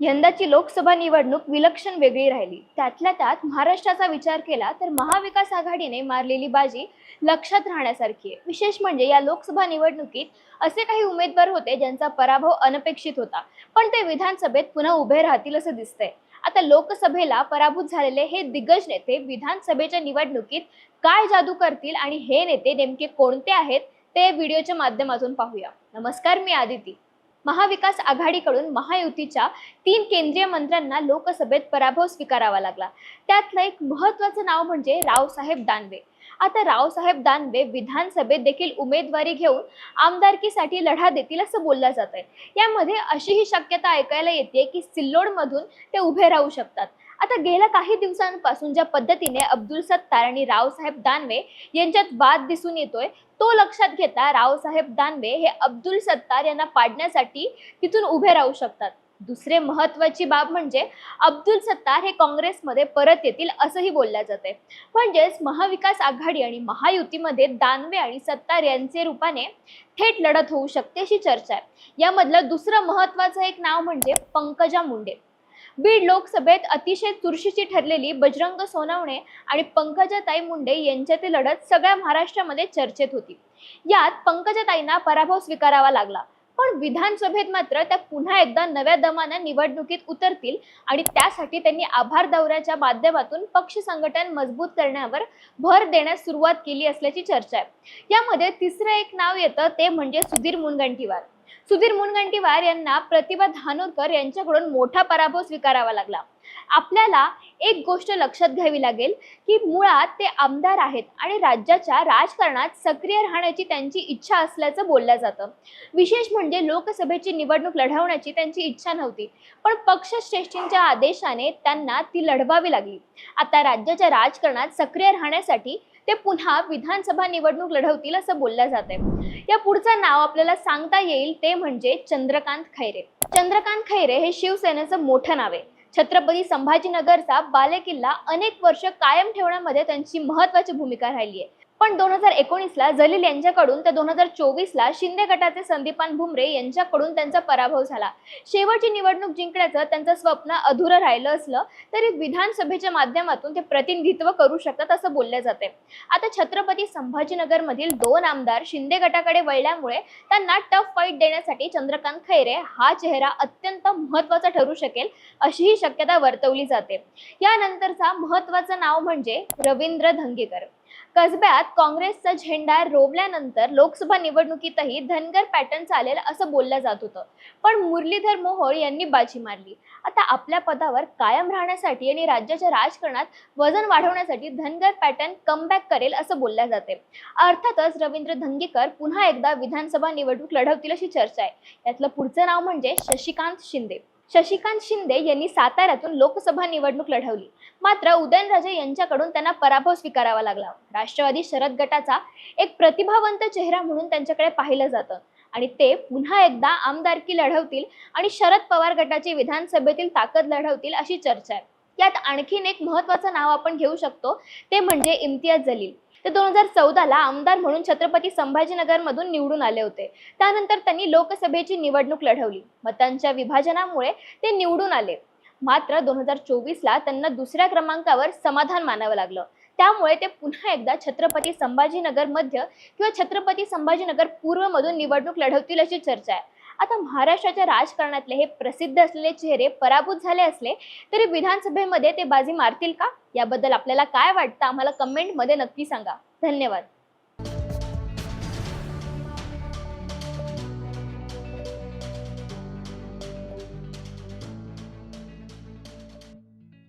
यंदाची लोकसभा निवडणूक विलक्षण वेगळी राहिली. त्यातल्या त्यात महाराष्ट्राचा विचार केला तर महाविकास आघाडीने मारलेली बाजी लक्षात राहण्यासारखी आहे. विशेष म्हणजे या लोकसभा निवडणुकीत असे काही उमेदवार होते ज्यांचा पराभव अनपेक्षित होता. पण ते विधानसभेत पुन्हा उभे राहतील असं दिसतंय. आता लोकसभेला पराभूत झालेले हे दिग्गज नेते विधानसभेच्या निवडणुकीत काय जादू करतील आणि हे नेते नेमके कोणते आहेत ते व्हिडिओच्या माध्यमातून पाहूया. नमस्कार मी आदिती. महाविकास आघाडीकडून महायुतीच्या तीन केंद्रीय मंत्र्यांना लोकसभेत पराभव स्वीकारावा लागला. त्यातलं एक महत्वाचं नाव म्हणजे रावसाहेब दानवे. आता रावसाहेब दानवे विधानसभेत देखील उमेदवारी घेऊन आमदारकीसाठी लढा देतील असं बोललं जात आहे यामध्ये अशीही शक्यता ऐकायला येते की सिल्लोडमधून ते उभे राहू शकतात. आता गेल्या काही दिवसांपासून ज्या पद्धतीने अब्दुल सत्तार आणि रावसाहेब दानवे यांच्यात वाद दिसून येतोय तो लक्षात घेता रावसाहेब दानवे हे अब्दुल सत्तार यांना पाडण्यासाठी तिथून उभे राहू शकतात. दुसरे महत्वाची बाब म्हणजे अब्दुल सत्तार हे काँग्रेसमध्ये परत येतील असंही बोलल्या जाते म्हणजेच महाविकास आघाडी आणि महायुतीमध्ये दानवे आणि सत्तार यांचे रूपाने थेट लढत होऊ शकते अशी चर्चा आहे. यामधलं दुसरं महत्वाचं एक नाव म्हणजे पंकजा मुंडे. बीड लोकसभेत अतिशय चुरशीची ठरलेली बजरंग सोनावणे आणि पंकजाताई मुंडे यांच्यातील लढत सगळ्या महाराष्ट्रामध्ये चर्चेत होती. यात पंकजाताईंना पराभव स्वीकारावा लागला. पण विधानसभेत मात्र त्या पुन्हा एकदा नव्या दमानं निवडणुकीत उतरतील आणि त्यासाठी त्यांनी आभार दौऱ्याच्या माध्यमातून पक्ष संघटन मजबूत करण्यावर भर देण्यास सुरुवात केली असल्याची चर्चा आहे. यामध्ये तिसरं एक नाव येतं ते म्हणजे सुधीर मुनगंटीवार. सुधीर मुनगंटीवार यांना प्रतिभा धानोरकर यांच्याकडून मोठा पराभव स्वीकारावा लागला. आपल्याला एक गोष्ट लक्षात घ्यावी लागेल की मुळात ते आमदार आहेत आणि राज्याच्या राजकारणात सक्रिय राहण्याची त्यांची इच्छा असल्याचं बोललं जातं. विशेष म्हणजे लोकसभेची निवडणूक लढवण्याची त्यांची इच्छा नव्हती पण पक्षश्रेष्ठींच्या आदेशाने त्यांना ती लढवावी लागली. आता राज्याच्या राजकारणात सक्रिय राहण्यासाठी ते पुन्हा विधानसभा निवडणूक लढवतील असं बोललं जात आहे या पुढचं नाव आपल्याला सांगता येईल ते म्हणजे चंद्रकांत खैरे. चंद्रकांत खैरे हे शिवसेनेचं मोठं नाव आहे. छत्रपती संभाजीनगरचा बालेकिल्ला अनेक वर्ष कायम ठेवण्यामध्ये त्यांची महत्वाची भूमिका राहिली आहे. पण दोन हजार एकोणीसला जलील यांच्याकडून तर दोन हजार चोवीसला शिंदे गटाचे संदीपान भुमरे यांच्याकडून त्यांचा पराभव झाला. शेवटची निवडणूक जिंकण्याचं त्यांचं स्वप्न अधुरं राहिलं असलं तरी विधानसभेच्या माध्यमातून ते प्रतिनिधित्व करू शकतात असं बोललं जाते. आता छत्रपती संभाजीनगरमधील दोन आमदार शिंदे गटाकडे वळल्यामुळे त्यांना टफ फाईट देण्यासाठी चंद्रकांत खैरे हा चेहरा अत्यंत महत्त्वाचा ठरू शकेल अशीही शक्यता वर्तवली जाते. यानंतरचा महत्वाचं नाव म्हणजे रवींद्र धंगेकर. कसब्यात काँग्रेसचा झेंडा रोवल्यानंतर लोकसभा निवडणुकीतही धनगर पॅटर्न चालेल असं बोललं जात होतं. पण मुरलीधर मोहोळ यांनी बाजी मारली. आता आपल्या पदावर कायम राहण्यासाठी आणि राज्याच्या राजकारणात वजन वाढवण्यासाठी धनगर पॅटर्न कमबॅक करेल असं बोलल्या जाते. अर्थातच रवींद्र धंगेकर पुन्हा एकदा विधानसभा निवडणूक लढवतील अशी चर्चा आहे. यातलं पुढचं नाव म्हणजे शशिकांत शिंदे. शशिकांत शिंदे यांनी साताऱ्यातून लोकसभा निवडणूक लढवली. मात्र उदयनराजे यांच्याकडून त्यांना पराभव स्वीकारावा लागला. राष्ट्रवादी शरद गटाचा एक प्रतिभावंत चेहरा म्हणून त्यांच्याकडे पाहिलं जातं. आणि ते पुन्हा एकदा आमदारकी लढवतील आणि शरद पवार गटाची विधानसभेतील ताकद लढवतील अशी चर्चा आहे. यात आणखीन एक महत्वाचं नाव आपण घेऊ शकतो. ते म्हणजे इम्तियाज जलील. ते दोन हजार चौदाला आमदार म्हणून छत्रपती संभाजीनगरमधून निवडून आले होते. त्यानंतर त्यांनी लोकसभेची निवडणूक लढवली. मतांच्या विभाजनामुळे ते निवडून आले. मात्र दोन हजार चोवीसला त्यांना दुसऱ्या क्रमांकावर समाधान मानावं लागलं. त्यामुळे ते पुन्हा एकदा छत्रपती संभाजीनगर मध्य किंवा छत्रपती संभाजीनगर पूर्वमधून निवडणूक लढवतील अशी चर्चा आहे. आता महाराष्ट्राच्या राजकारणातले हे प्रसिद्ध असलेले चेहरे पराभूत झाले असले तरी विधानसभेमध्ये ते बाजी मारतील का? याबद्दल आपल्याला काय वाटतं? आम्हाला कमेंटमध्ये नक्की सांगा. धन्यवाद.